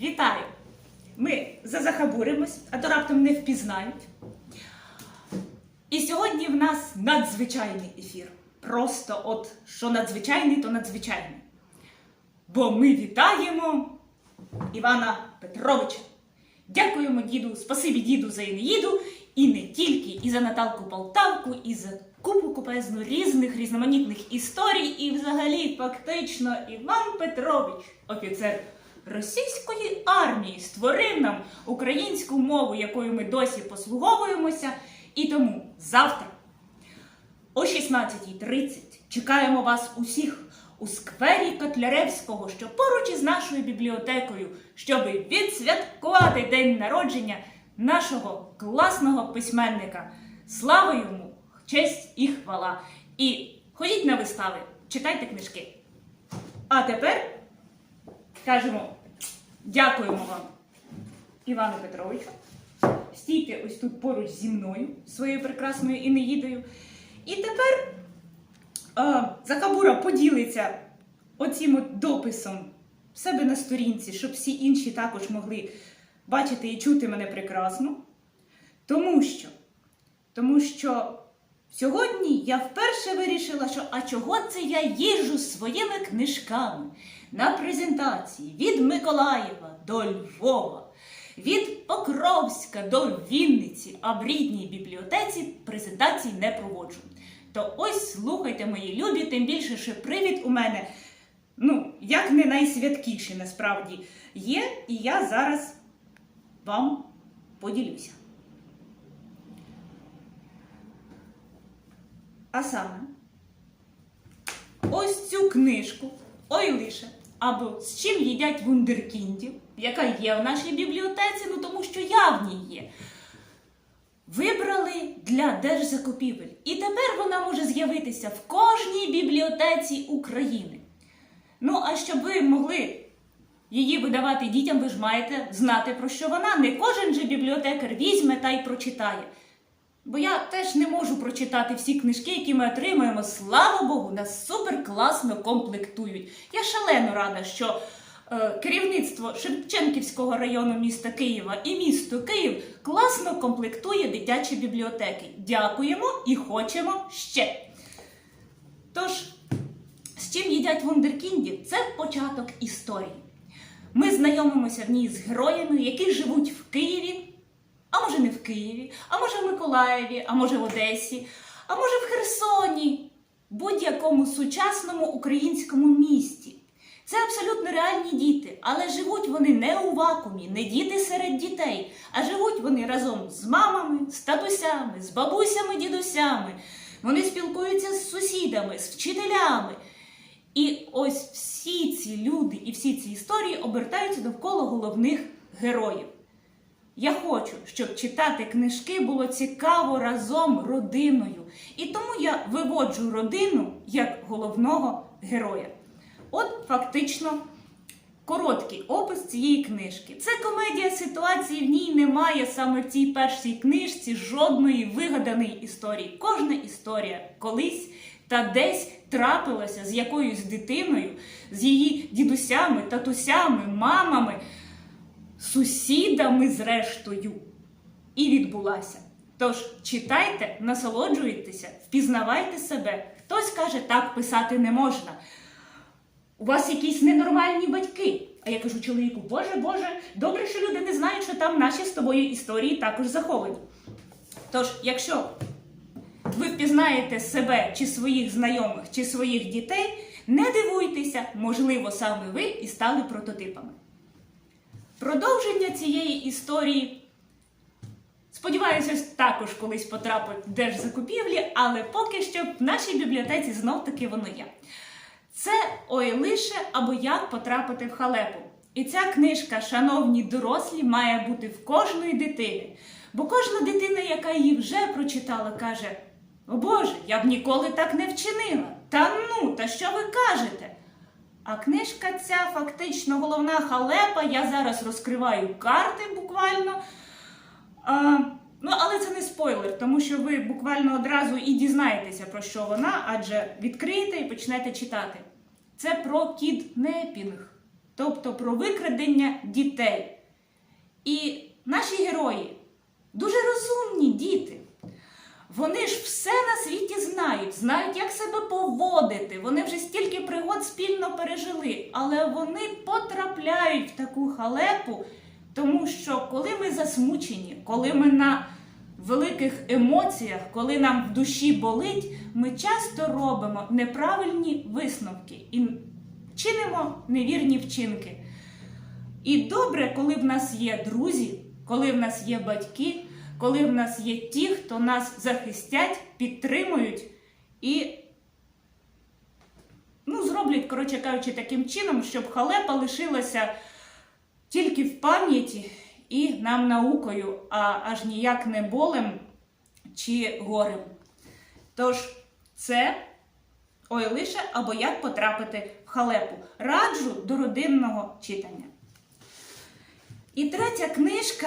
Вітаю! Ми зазахабуримось, а то раптом не впізнають. І сьогодні в нас надзвичайний ефір. Просто от що надзвичайний, то надзвичайний. Бо ми вітаємо Івана Петровича. Дякуємо діду, спасибі діду за Інеїду, і не тільки, і за Наталку Полтавку, і за купу купезну різних різноманітних історій, і взагалі фактично Іван Петрович, офіцер російської армії, створив нам українську мову, якою ми досі послуговуємося. І тому завтра о 16.30 чекаємо вас усіх у сквері Котляревського, що поруч із нашою бібліотекою, щоб відсвяткувати день народження нашого класного письменника. Слава йому, честь і хвала. І ходіть на вистави, читайте книжки. А тепер кажемо дякуємо вам, Івану Петровичу. Стійте ось тут поруч зі мною, своєю прекрасною Інеїдою. І тепер е, Закабура поділиться оцім от дописом в себе на сторінці, щоб всі інші також могли бачити і чути мене прекрасно. Тому що, тому що сьогодні я вперше вирішила, що а чого це я їжджу своїми книжками на презентації від Миколаєва до Львова. Від Покровська до Вінниці, а в рідній бібліотеці презентацій не проводжу. То ось слухайте, мої любі, тим більше, що привід у мене, ну, як не найсвяткіший насправді є, і я зараз вам поділюся. А саме, ось цю книжку, ой лише, або з чим їдять вундеркіндів, яка є в нашій бібліотеці, ну тому що я в ній є. Вибрали для держзакупівель. І тепер вона може з'явитися в кожній бібліотеці України. Ну, а щоб ви могли її видавати дітям, ви ж маєте знати, про що вона. Не кожен же бібліотекар візьме та й прочитає. Бо я теж не можу прочитати всі книжки, які ми отримуємо. Слава Богу, нас супер класно комплектують. Я шалено рада, що е, керівництво Шевченківського району міста Києва і місто Київ класно комплектує дитячі бібліотеки. Дякуємо і хочемо ще. Тож, з чим їдять вундеркіндів? Це початок історії. Ми знайомимося в ній з героями, які живуть в Києві, а може не в Києві, а може в Миколаєві, а може в Одесі, а може в Херсоні, будь-якому сучасному українському місті. Це абсолютно реальні діти, але живуть вони не у вакуумі, не діти серед дітей, а живуть вони разом з мамами, з татусями, з бабусями, дідусями. Вони спілкуються з сусідами, з вчителями. І ось всі ці люди і всі ці історії обертаються довкола головних героїв. Я хочу, щоб читати книжки було цікаво разом родиною. І тому я виводжу родину як головного героя. От фактично короткий опис цієї книжки. Це комедія ситуації, в ній немає саме в цій першій книжці жодної вигаданої історії. Кожна історія колись та десь трапилася з якоюсь дитиною, з її дідусями, татусями, мамами сусідами, зрештою, і відбулася. Тож читайте, насолоджуйтеся, впізнавайте себе. Хтось каже, так писати не можна. У вас якісь ненормальні батьки. А я кажу чоловіку, Боже, Боже, добре, що люди не знають, що там наші з тобою історії також заховані. Тож, якщо ви впізнаєте себе чи своїх знайомих, чи своїх дітей, не дивуйтеся, можливо, саме ви і стали прототипами. Продовження цієї історії, сподіваюся, також колись потрапить в держзакупівлі, але поки що в нашій бібліотеці знов таки воно є. Це ой лише або як потрапити в халепу. І ця книжка, шановні дорослі, має бути в кожної дитини. Бо кожна дитина, яка її вже прочитала, каже: О Боже, я б ніколи так не вчинила. Та ну, та що ви кажете? А книжка ця фактично головна халепа. Я зараз розкриваю карти буквально. А, ну, але це не спойлер, тому що ви буквально одразу і дізнаєтеся, про що вона, адже відкриєте і почнете читати. Це про кіднепінг. тобто про викрадення дітей. І наші герої дуже розумні діти. Вони ж все на світі знають, знають, як себе поводити. Вони вже стільки пригод спільно пережили, але вони потрапляють в таку халепу, тому що коли ми засмучені, коли ми на великих емоціях, коли нам в душі болить, ми часто робимо неправильні висновки і чинимо невірні вчинки. І добре, коли в нас є друзі, коли в нас є батьки, коли в нас є ті, хто нас захистять, підтримують і ну, зроблять, коротше кажучи, таким чином, щоб халепа лишилася тільки в пам'яті і нам наукою, а аж ніяк не болем чи горем. Тож це ой лише або як потрапити в халепу. Раджу до родинного читання. І третя книжка,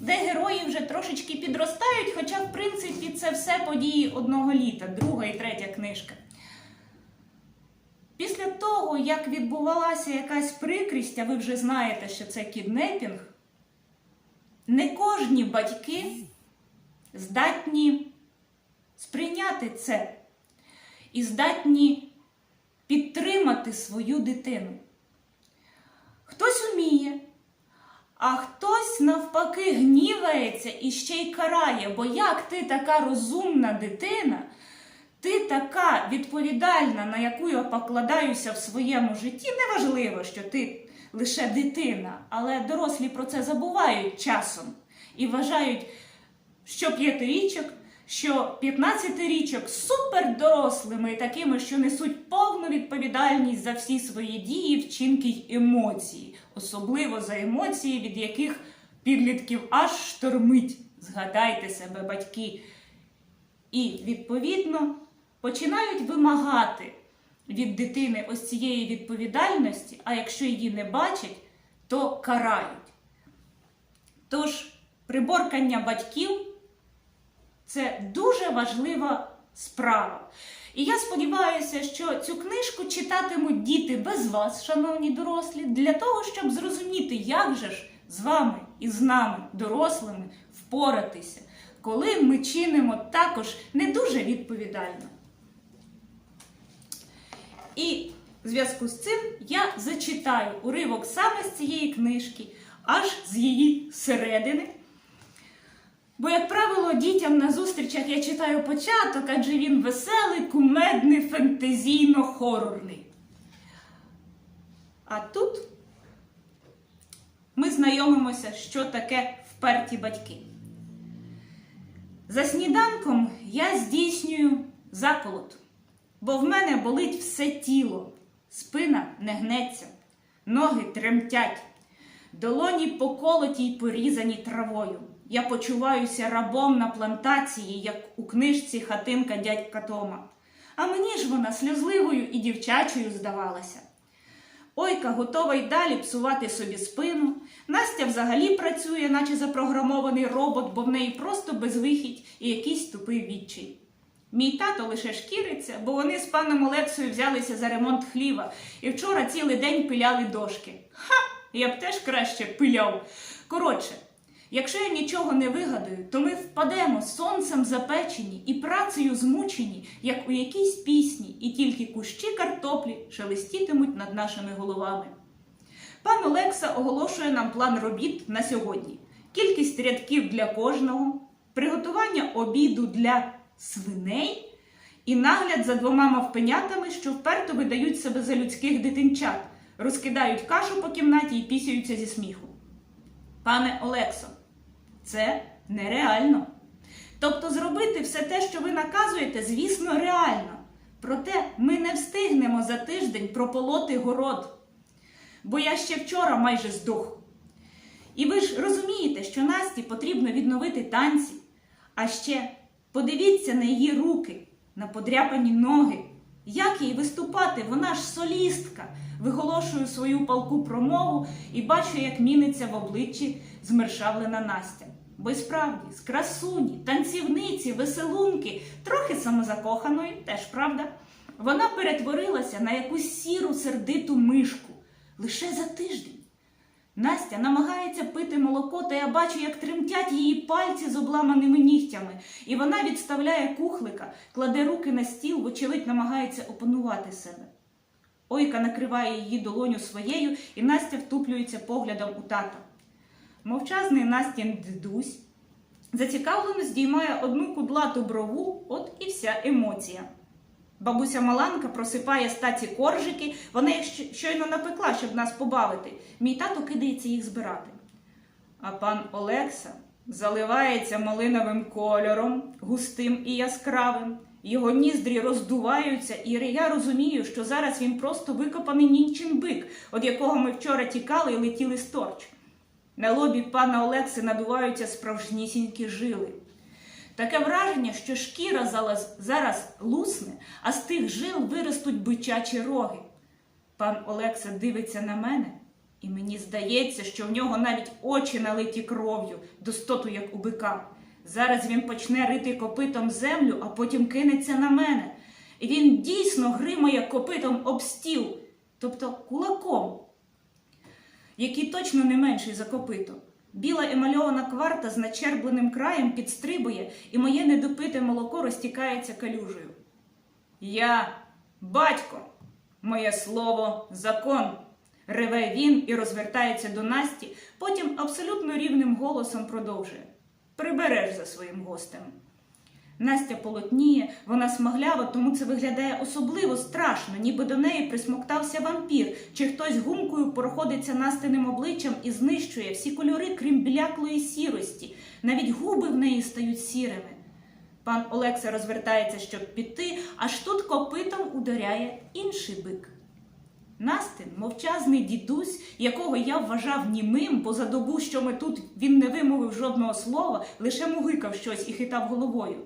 де герої вже трошечки підростають, хоча, в принципі, це все події одного літа, друга і третя книжка. Після того, як відбувалася якась прикрість, а ви вже знаєте, що це кіднепінг, не кожні батьки здатні сприйняти це і здатні підтримати свою дитину. Хтось уміє, а хтось навпаки гнівається і ще й карає, бо як ти така розумна дитина, ти така відповідальна, на яку я покладаюся в своєму житті, неважливо, що ти лише дитина, але дорослі про це забувають часом і вважають, що п'ятирічок, що 15-річок супер дорослими і такими, що несуть повну відповідальність за всі свої дії, вчинки й емоції, особливо за емоції, від яких підлітків аж штормить. Згадайте себе, батьки. І, відповідно, починають вимагати від дитини ось цієї відповідальності, а якщо її не бачать, то карають. Тож, приборкання батьків це дуже важлива справа. І я сподіваюся, що цю книжку читатимуть діти без вас, шановні дорослі, для того, щоб зрозуміти, як же ж з вами і з нами, дорослими, впоратися, коли ми чинимо також не дуже відповідально. І в зв'язку з цим я зачитаю уривок саме з цієї книжки, аж з її середини. Бо, як правило, дітям на зустрічах я читаю початок, адже він веселий, кумедний, фентезійно-хорорний. А тут ми знайомимося, що таке вперті батьки. За сніданком я здійснюю заколот, бо в мене болить все тіло, спина не гнеться, ноги тремтять, долоні поколоті й порізані травою. Я почуваюся рабом на плантації, як у книжці хатинка дядька Тома. А мені ж вона сльозливою і дівчачою здавалася. Ойка готова й далі псувати собі спину. Настя взагалі працює, наче запрограмований робот, бо в неї просто безвихідь і якийсь тупий відчай. Мій тато лише шкіриться, бо вони з паном Олексою взялися за ремонт хліва і вчора цілий день пиляли дошки. Ха! Я б теж краще пиляв. Коротше, якщо я нічого не вигадую, то ми впадемо сонцем запечені і працею змучені, як у якійсь пісні, і тільки кущі картоплі шелестітимуть над нашими головами. Пан Олекса оголошує нам план робіт на сьогодні: кількість рядків для кожного, приготування обіду для свиней і нагляд за двома мавпенятами, що вперто видають себе за людських дитинчат, розкидають кашу по кімнаті і пісяються зі сміху. Пане Олексо, це нереально. Тобто зробити все те, що ви наказуєте, звісно, реально. Проте ми не встигнемо за тиждень прополоти город. Бо я ще вчора майже здох. І ви ж розумієте, що Насті потрібно відновити танці. А ще подивіться на її руки, на подряпані ноги. Як їй виступати? Вона ж солістка. Виголошую свою палку промову і бачу, як міниться в обличчі змершавлена Настя. Бо й справді, з красуні, танцівниці, веселунки, трохи самозакоханої, теж правда, вона перетворилася на якусь сіру сердиту мишку. лише за тиждень. Настя намагається пити молоко, та я бачу, як тремтять її пальці з обламаними нігтями, і вона відставляє кухлика, кладе руки на стіл, вочевидь намагається опанувати себе. Ойка накриває її долоню своєю, і Настя втуплюється поглядом у тата. Мовчазний Настін дідусь зацікавлено здіймає одну кудлату брову, от і вся емоція. Бабуся Маланка просипає стаці коржики, вона їх щойно напекла, щоб нас побавити. Мій тато кидається їх збирати. А пан Олекса заливається малиновим кольором, густим і яскравим. Його ніздрі роздуваються, і я розумію, що зараз він просто викопаний нінчин бик, від якого ми вчора тікали і летіли сторч. На лобі пана Олекси надуваються справжнісінькі жили. Таке враження, що шкіра зараз лусне, а з тих жил виростуть бичачі роги. Пан Олекса дивиться на мене, і мені здається, що в нього навіть очі налиті кров'ю, достоту, як у бика. Зараз він почне рити копитом землю, а потім кинеться на мене. І він дійсно гримає копитом об стіл, тобто кулаком, який точно не менший за копито. Біла емальована кварта з начербленим краєм підстрибує, і моє недопите молоко розтікається калюжею. Я батько, моє слово закон. Реве він і розвертається до Насті, потім абсолютно рівним голосом продовжує. Прибереш за своїм гостем. Настя полотніє, вона смаглява, тому це виглядає особливо страшно, ніби до неї присмоктався вампір, чи хтось гумкою проходиться настиним обличчям і знищує всі кольори, крім бляклої сірості. Навіть губи в неї стають сірими. Пан Олекса розвертається, щоб піти, аж тут копитом ударяє інший бик. Настин, мовчазний дідусь, якого я вважав німим, бо за добу, що ми тут, він не вимовив жодного слова, лише мугикав щось і хитав головою.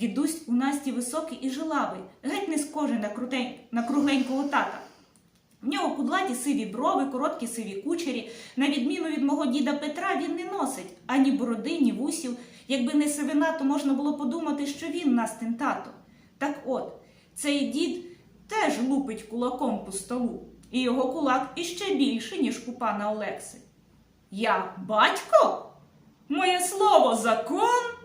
Дідусь у Насті високий і жилавий, геть не схожий на, крутень... на кругленького тата. В нього кудлаті сиві брови, короткі сиві кучері. На відміну від мого діда Петра, він не носить ані бороди, ні вусів. Якби не сивина, то можна було подумати, що він Настин тато. Так от, цей дід теж лупить кулаком по столу, і його кулак іще більший, ніж у пана Олекси. Я батько? Моє слово закон?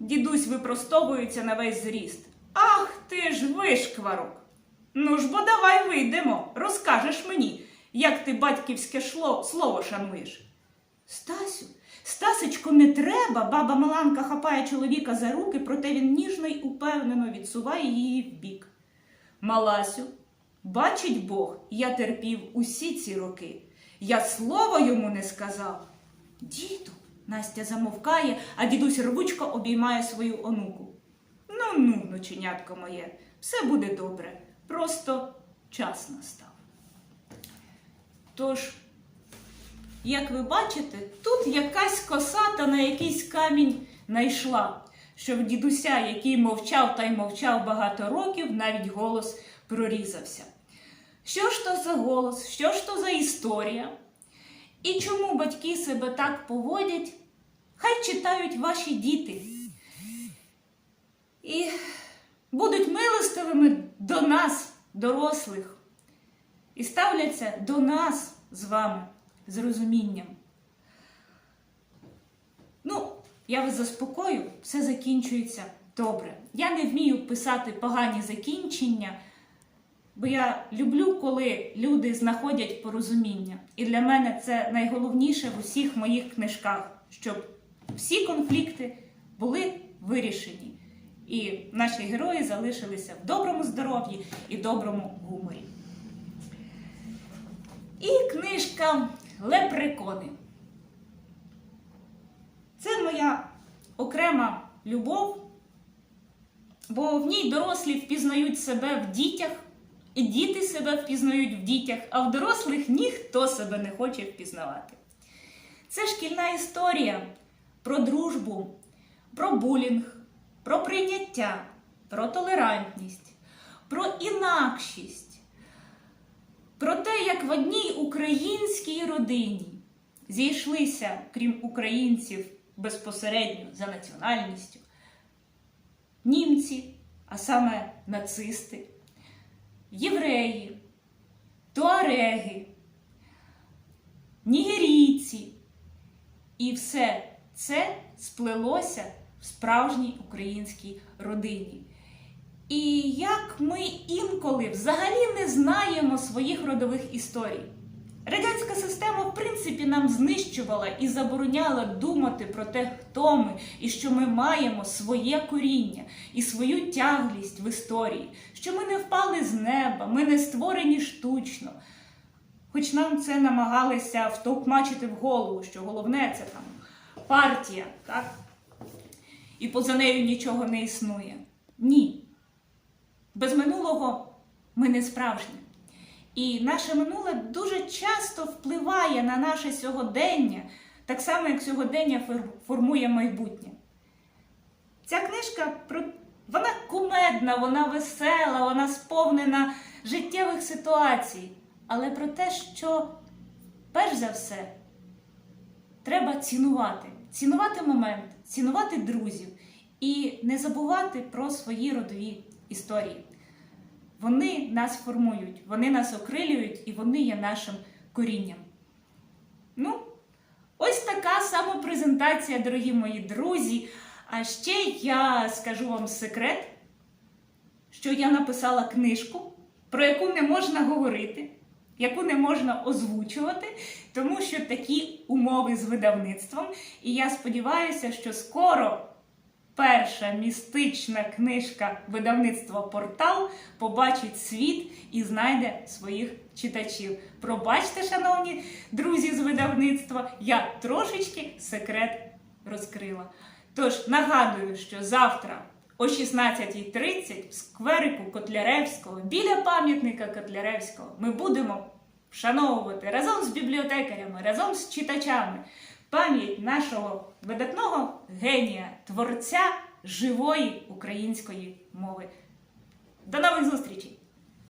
Дідусь випростовується на весь зріст. Ах ти ж вишкварок! Ну ж бо давай вийдемо, розкажеш мені, як ти батьківське шло, слово шануєш. Стасю, Стасечко, не треба. Баба Маланка хапає чоловіка за руки, проте він ніжно й упевнено відсуває її вбік. Маласю, бачить Бог, я терпів усі ці роки. Я слова йому не сказав. Діду, Настя замовкає, а дідусь рвучко обіймає свою онуку. Ну, ну, ноченятко моє, все буде добре. Просто час настав. Тож, як ви бачите, тут якась косата на якийсь камінь найшла, що в дідуся, який мовчав та й мовчав багато років, навіть голос прорізався. Що ж то за голос, що ж то за історія? І чому батьки себе так поводять? Хай читають ваші діти. І будуть милостивими до нас, дорослих, і ставляться до нас з вами з розумінням. Ну, я вас заспокою, все закінчується добре. Я не вмію писати погані закінчення, бо я люблю, коли люди знаходять порозуміння. І для мене це найголовніше в усіх моїх книжках, щоб всі конфлікти були вирішені. І наші герої залишилися в доброму здоров'ї і доброму гуморі. І книжка Лепрекони. Це моя окрема любов, бо в ній дорослі впізнають себе в дітях, і діти себе впізнають в дітях, а в дорослих ніхто себе не хоче впізнавати. Це шкільна історія про дружбу, про булінг, про прийняття, про толерантність, про інакшість, про те, як в одній українській родині зійшлися, крім українців, безпосередньо за національністю, німці, а саме нацисти, євреї, туареги, нігерійці. І все це сплелося в справжній українській родині. І як ми інколи взагалі не знаємо своїх родових історій. Радянська система, в принципі, нам знищувала і забороняла думати про те, хто ми, і що ми маємо своє коріння і свою тяглість в історії, що ми не впали з неба, ми не створені штучно. Хоч нам це намагалися втовкмачити в голову, що головне це там партія, так? І поза нею нічого не існує. Ні. Без минулого ми не справжні. І наше минуле дуже часто впливає на наше сьогодення, так само, як сьогодення формує майбутнє. Ця книжка вона кумедна, вона весела, вона сповнена життєвих ситуацій, але про те, що перш за все треба цінувати, цінувати момент, цінувати друзів і не забувати про свої родові історії. Вони нас формують, вони нас окрилюють і вони є нашим корінням. Ну, ось така самопрезентація, дорогі мої друзі. А ще я скажу вам секрет, що я написала книжку, про яку не можна говорити, яку не можна озвучувати, тому що такі умови з видавництвом. І я сподіваюся, що скоро перша містична книжка видавництва Портал побачить світ і знайде своїх читачів. Пробачте, шановні друзі з видавництва, я трошечки секрет розкрила. Тож нагадую, що завтра о 16.30 в скверику Котляревського біля пам'ятника Котляревського ми будемо вшановувати разом з бібліотекарями, разом з читачами пам'ять нашого видатного генія, творця живої української мови. До нових зустрічей!